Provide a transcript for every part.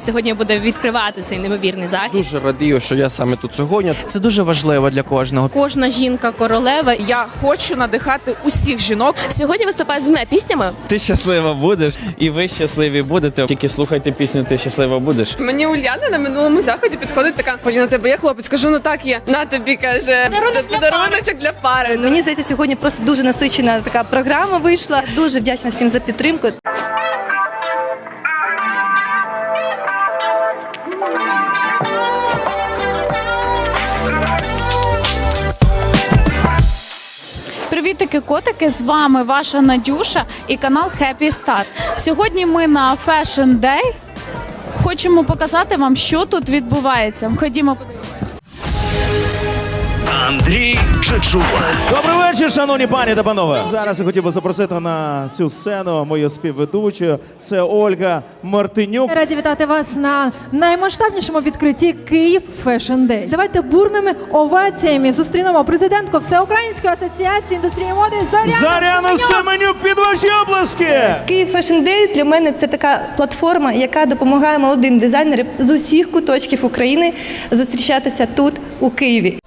Сьогодні буде відкривати цей неймовірний захід. Дуже радію, що я саме тут сьогодні. Це дуже важливо для кожного. Кожна жінка королева. Я хочу надихати усіх жінок. Сьогодні виступає з двома піснями. Ти щаслива будеш, і ви щасливі будете. Тільки слухайте пісню, ти щаслива будеш. Мені Ульяна на минулому заході підходить така Поліна, тебе є хлопець. Кажу, ну так є. На тобі каже подаруночок для пари. Мені здається, сьогодні просто дуже насичена така програма вийшла. Дуже вдячна всім за підтримку. Привітики, котики! З вами ваша Надюша і канал Happy Star. Сьогодні ми на Fashion Day. Хочемо показати вам, що тут відбувається. Ходімо подивимося. Андрій Чечула. Добрий вечір, шановні пані та панове. Зараз я хотів би запросити на цю сцену мою співведучу. Це Ольга Мартинюк. Раді вітати вас на наймасштабнішому відкритті Київ Fashion Day. Давайте бурними оваціями зустрінемо президентку Всеукраїнської асоціації індустрії моди Зоряну Заряна Семенюк. Семенюк під ваші обласки! Київ Fashion Day для мене це така платформа, яка допомагає молодим дизайнерам з усіх куточків України зустрічатися тут, у Києві.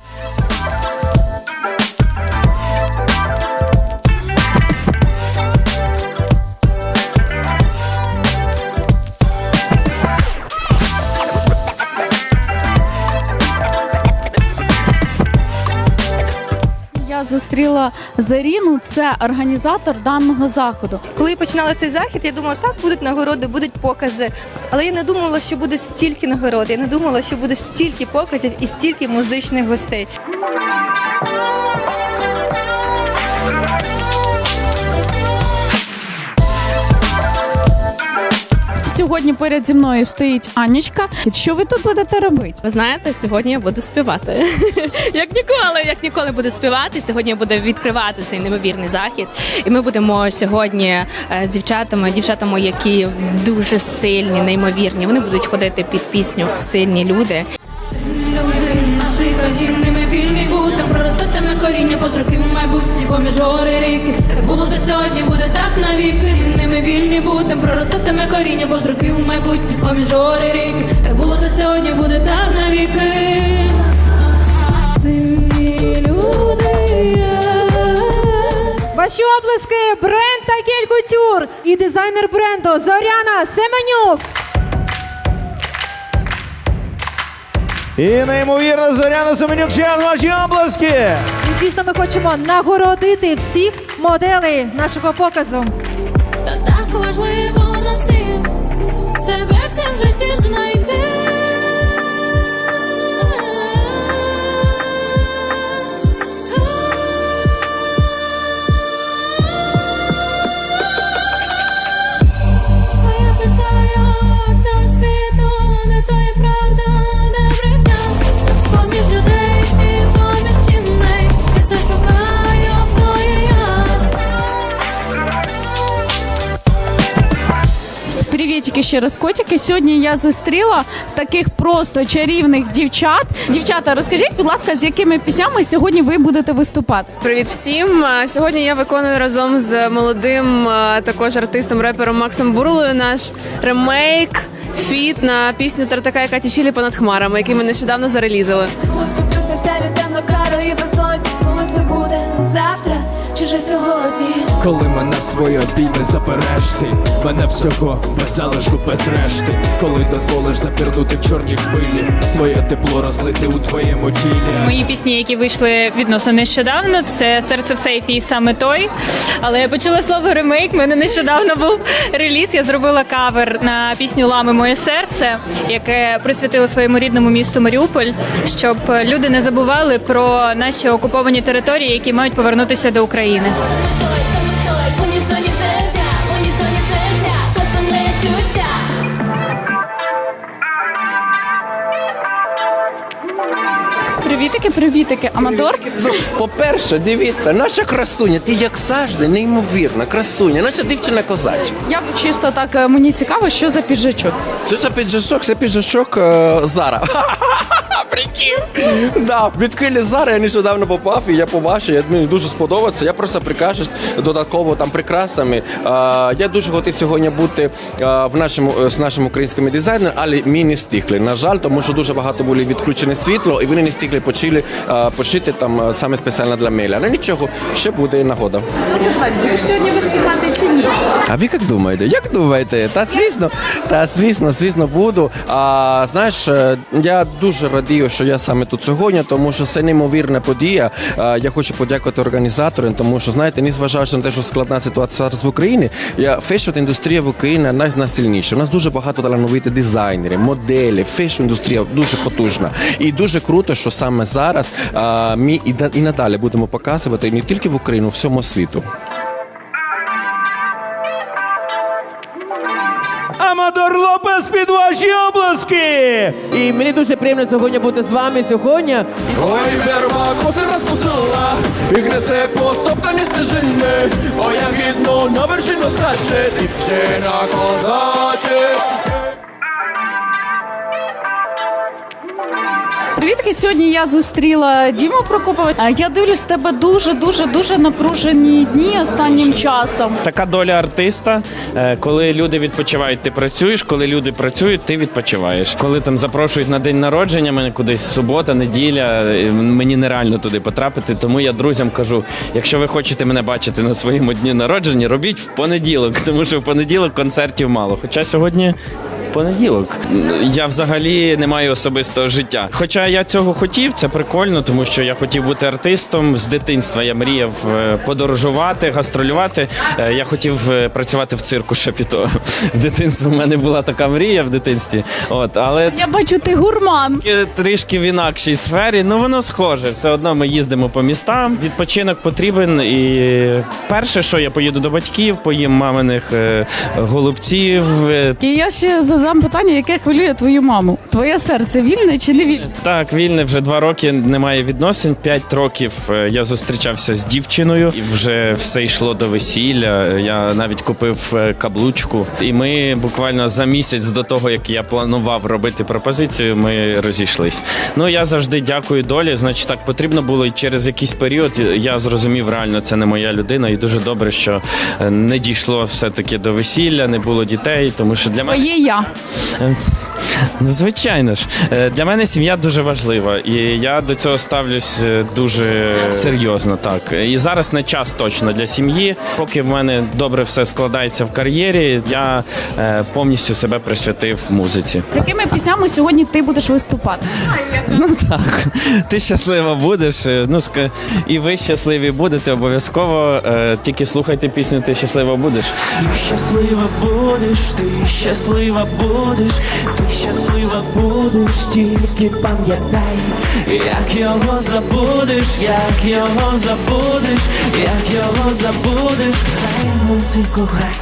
Зустріла Заріну, це організатор даного заходу. Коли починала цей захід, я думала, так будуть нагороди, будуть покази. Але я не думала, що буде стільки нагород. Я не думала, що буде стільки показів і стільки музичних гостей. Сьогодні перед зі мною стоїть Анічка. Що ви тут будете робити? Ви знаєте, сьогодні я буду співати. як ніколи, як ніколи буду співати. Сьогодні буде відкривати цей неймовірний захід. І ми будемо сьогодні е, з дівчатами, дівчатами, які дуже сильні, неймовірні. Вони будуть ходити під пісню Сильні люди. Сильні Люди нашої країни, бути, проростатиме коріння по зроки в майбутнє поміж гори ріки. Так було до сьогодні, буде так навіки. Ними вільні бути, проростатиме коріння по зроки в майбутнє поміж гори ріки. Так було до сьогодні, буде так навіки. Ваші оплески бренд Такель Кутюр і дизайнер бренду Зоряна Семенюк. І неймовірно Зоряна Семенюк. Ще раз ваші обласки! І звісно, ми хочемо нагородити всіх моделей нашого показу. Та так важливо на всім себе в цьому житті знайти. Ще котики. Сьогодні я зустріла таких просто чарівних дівчат. Дівчата, розкажіть, будь ласка, з якими піснями сьогодні ви будете виступати? Привіт всім. Сьогодні я виконую разом з молодим також артистом, репером Максом Бурлою наш ремейк. Фіт на пісню Тартака і Каті Чілі понад хмарами, який ми нещодавно зарелізили. Коли втоплюся вся від темно-карої безодні Коли це буде завтра чи вже сьогодні Коли мене в свої обійми запереш ти Мене всього без залишку, без решти Коли дозволиш запірнути в чорній хвилі Своє тепло розлити у твоєму тілі Мої пісні, які вийшли відносно нещодавно, це серце в сейфі і саме той. Але я почула слово ремейк. У мене нещодавно був реліз. Я зробила кавер на пісню Лами моє серце, яке присвятила своєму рідному місту Маріуполь, щоб люди не забували про наші окуповані території, які мають повернутися до України. Чуться Привітики, привітики, Амадор. Ну, по-перше, дивіться, наша красуня, ти як завжди, неймовірна красуня, наша дівчина козачка. Я чисто так е, мені цікаво, що за піджачок. Це за піджачок, це піджачок е, Зара. Прикинь. Да, відкрили зараз, я нещодавно попав, і я побачив, я, мені дуже сподобається. Я просто прикажу додатково там прикрасами. А, я дуже хотів сьогодні бути а, в нашому, е, з нашим українським дизайнером, але ми не стихли. На жаль, тому що дуже багато були відключені світло, і вони не стихли почали а, пошити там а, саме спеціально для меля. Ну нічого, ще буде нагода. Джозеф, будеш сьогодні виступати чи ні? А ви як думаєте? Як думаєте? Та звісно, та звісно, звісно буду. А знаєш, е, я дуже радію, що я саме тут сьогодні, тому що це неймовірна подія. Я хочу подякувати організаторам, тому що знаєте, незважаючи на те, що складна ситуація зараз в Україні, фешн індустрія в Україні найсильніша. У нас дуже багато талановитих дизайнерів, моделів. Фешн індустрія дуже потужна. І дуже круто, що саме зараз ми і, да- і надалі будемо показувати не тільки в Україну, а всьому світу. Амадор під ваші обласки! І мені дуже приємно сьогодні бути з вами сьогодні. Ой, верба, коси розпусила, і гнесе по стоптані стежини, Ой, як гідно на вершину скаче, дівчина козаче. Привітки, сьогодні я зустріла Діму Прокопова. Я дивлюсь, тебе дуже, дуже, дуже напружені дні останнім часом. Така доля артиста, е, коли люди відпочивають, ти працюєш, коли люди працюють, ти відпочиваєш. Коли там запрошують на день народження, мене кудись субота, неділя, мені нереально туди потрапити. Тому я друзям кажу: якщо ви хочете мене бачити на своєму дні народження, робіть в понеділок, тому що в понеділок концертів мало. Хоча сьогодні. Понеділок я взагалі не маю особистого життя. Хоча я цього хотів, це прикольно, тому що я хотів бути артистом з дитинства. Я мріяв е, подорожувати, гастролювати. Е, Я хотів е, працювати в цирку Шапіто. В дитинстві в мене була така мрія в дитинстві. От, але Я бачу, ти гурман. Трішки- в інакшій сфері. Ну воно схоже. Все одно ми їздимо по містам. Відпочинок потрібен. І перше, що я поїду до батьків, поїм маминих голубців. І я ще задам питання, яке хвилює твою маму. Твоє серце вільне чи не вільне? Так, вільне вже два роки немає відносин. П'ять років е, я зустрічався з дівчиною, і вже все йшло до весілля. Я навіть купив е, каблучку. І ми буквально за місяць до того, як я планував робити пропозицію, ми розійшлись. Ну я завжди дякую долі. Значить, так потрібно було і через якийсь період. Я зрозумів, реально це не моя людина, і дуже добре, що е, не дійшло все таки до весілля, не було дітей, тому що для мене. Твоє я. 嗯 Ну, звичайно ж, Е, для мене сім'я дуже важлива, і я до цього ставлюсь е, дуже серйозно. Так і зараз не час точно для сім'ї. Поки в мене добре все складається в кар'єрі, я е, повністю себе присвятив музиці. З якими піснями сьогодні ти будеш виступати? Ну так, ти щаслива будеш. е, Ну ска- і ви щасливі будете обов'язково. Е, Тільки слухайте пісню, ти щаслива будеш. Щаслива будеш, ти щаслива будеш, ти щаслива будеш, тільки пам'ятай, як його забудеш, як його забудеш, як його забудеш, грай музику, грай.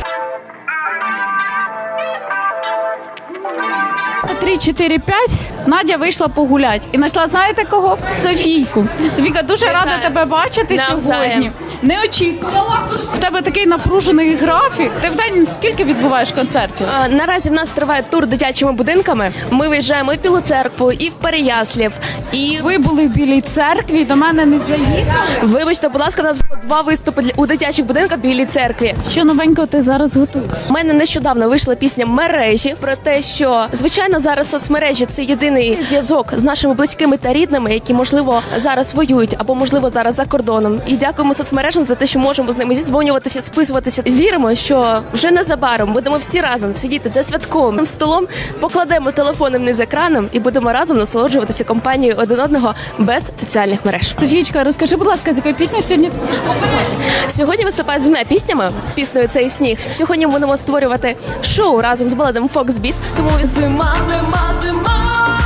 Три, чотири, п'ять. Надя вийшла погулять і знайшла, знаєте кого? Софійку. Тобіка дуже рада тебе бачити сьогодні. Не очікувала. В тебе такий напружений графік. Ти в день скільки відбуваєш концертів? А, Наразі в нас триває тур дитячими будинками. Ми виїжджаємо і в Білу церкву, і в Переяслів. І Ви були в білій церкві, до мене не заїхали. вибачте, будь ласка, у нас було два виступи для- у дитячих будинках в Білій церкві. Що новенького ти зараз готуєш? У мене нещодавно вийшла пісня мережі про те, що звичайно зараз соцмережі це єдиний зв'язок з нашими близькими та рідними, які можливо зараз воюють або можливо зараз за кордоном. І дякуємо соцмережам за те, що можемо з ними зідзвонюватися, списуватися. Віримо, що вже незабаром будемо всі разом сидіти за святковим столом, покладемо телефони вниз екраном і будемо разом насолоджуватися компанією один одного без соціальних мереж. Софійчка, розкажи, будь ласка, з якої пісні сьогодні? Сьогодні виступаю з двома піснями з піснею Цей сніг. Сьогодні ми будемо створювати шоу разом з баладом Foxbeat. Тому зима, зима, зима.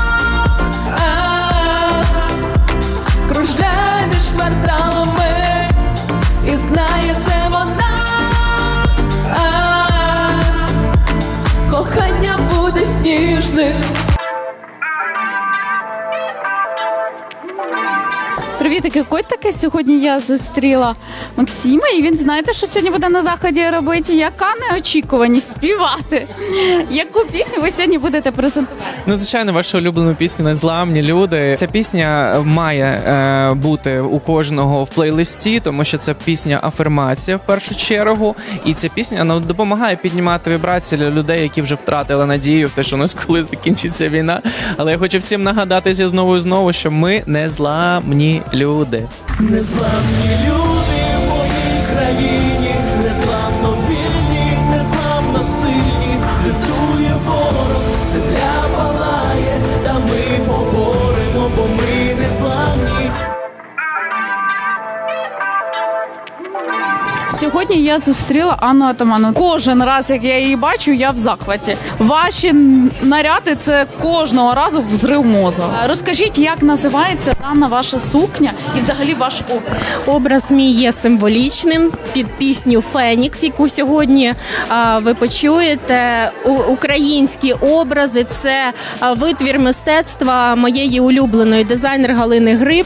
Кружляє між і знає вона. Кохання буде сніжним. Привітики, котики. Сьогодні я зустріла Максима, і він знаєте, що сьогодні буде на заході робити? Яка неочікуваність співати. Яку пісню ви сьогодні будете презентувати? Ну, звичайно, вашу улюблену пісню Незламні люди. Ця пісня має е, бути у кожного в плейлисті, тому що це пісня афірмація в першу чергу. І ця пісня ну, допомагає піднімати вібрації для людей, які вже втратили надію в те, що нас коли закінчиться війна. Але я хочу всім нагадатися знову і знову, що ми незламні люди. Незламні люди Сьогодні я зустріла Анну Атаману. Кожен раз, як я її бачу, я в захваті. Ваші наряди це кожного разу взрив мозу. Розкажіть, як називається дана ваша сукня і взагалі ваш образ? Образ мій є символічним під пісню Фенікс, яку сьогодні а, ви почуєте. Українські образи це витвір мистецтва моєї улюбленої дизайнер Галини Гриб.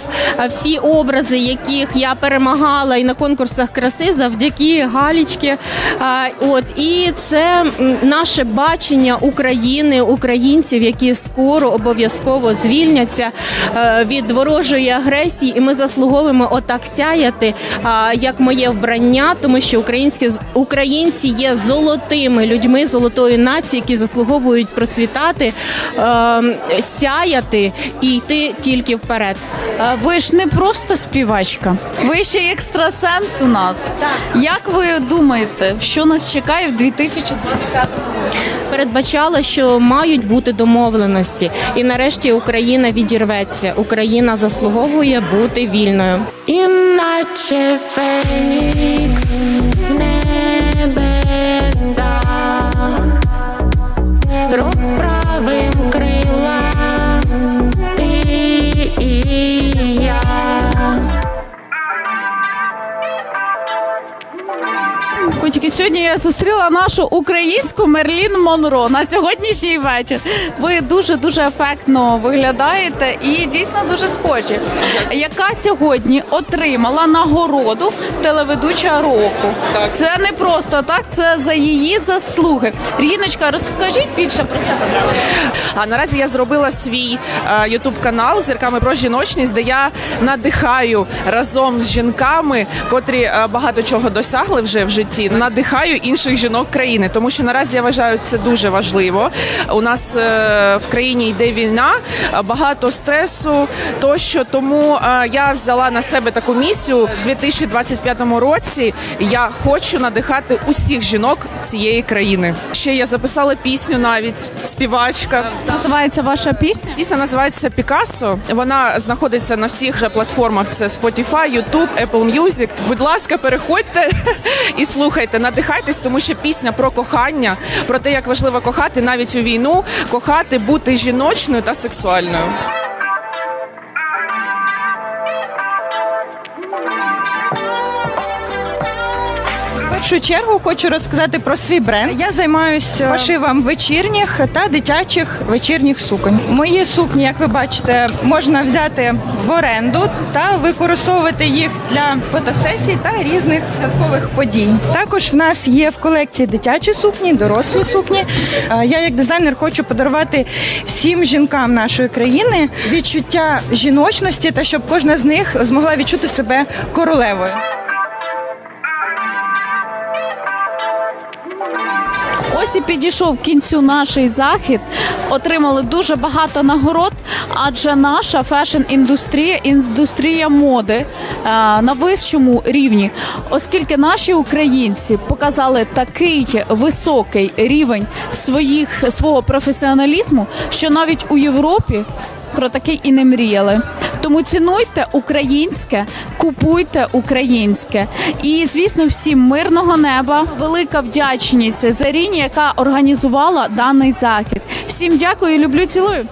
Всі образи, яких я перемагала і на конкурсах краси, завдяки Галічки. А, От і це наше бачення України, українців, які скоро обов'язково звільняться е, від ворожої агресії, і ми заслуговуємо отак сяяти, а, як моє вбрання, тому що українські українці є золотими людьми, золотої нації, які заслуговують процвітати, е, сяяти і йти тільки вперед. Е, Ви ж не просто співачка, ви ще екстрасенс у нас. Як ви думаєте, що нас чекає в 2025 році? Передбачала, що мають бути домовленості, і нарешті Україна відірветься. Україна заслуговує бути вільною. Іначе Фенікс Monsieur сьогодні зустріла нашу українську Мерлін Монро на сьогоднішній вечір. Ви дуже дуже ефектно виглядаєте і дійсно дуже схожі. Яка сьогодні отримала нагороду телеведуча року? Це не просто так, це за її заслуги. Ріночка, розкажіть більше про себе. А наразі я зробила свій ютуб канал зірками про жіночність, де я надихаю разом з жінками, котрі е, багато чого досягли вже в житті. Надихаю інших жінок країни, тому що наразі я вважаю це дуже важливо. У нас е, в країні йде війна, е, багато стресу тощо. Тому е, я взяла на себе таку місію у 2025 році. Я хочу надихати усіх жінок цієї країни. Ще я записала пісню навіть співачка. Називається ваша пісня? Пісня називається Пікассо. Вона знаходиться на всіх же платформах: це Spotify, YouTube, Apple Music. Будь ласка, переходьте і слухайте, надихайтесь, тому що пісня про кохання, про те, як важливо кохати навіть у війну, кохати, бути жіночною та сексуальною. Першу чергу хочу розказати про свій бренд. Я займаюся пошивом вечірніх та дитячих вечірніх суконь. Мої сукні, як ви бачите, можна взяти в оренду та використовувати їх для фотосесій та різних святкових подій. Також в нас є в колекції дитячі сукні, дорослі сукні. Е, Я як дизайнер хочу подарувати всім жінкам нашої країни відчуття жіночності та щоб кожна з них змогла відчути себе королевою. Ось і підійшов кінцю наш захід. Отримали дуже багато нагород, адже наша фешн-індустрія, індустрія моди е, на вищому рівні, оскільки наші українці показали такий високий рівень своїх свого професіоналізму, що навіть у Європі про таке і не мріяли. Тому цінуйте українське, купуйте українське. І звісно, всім мирного неба, велика вдячність Заріні, яка організувала даний захід. Всім дякую, люблю, цілую.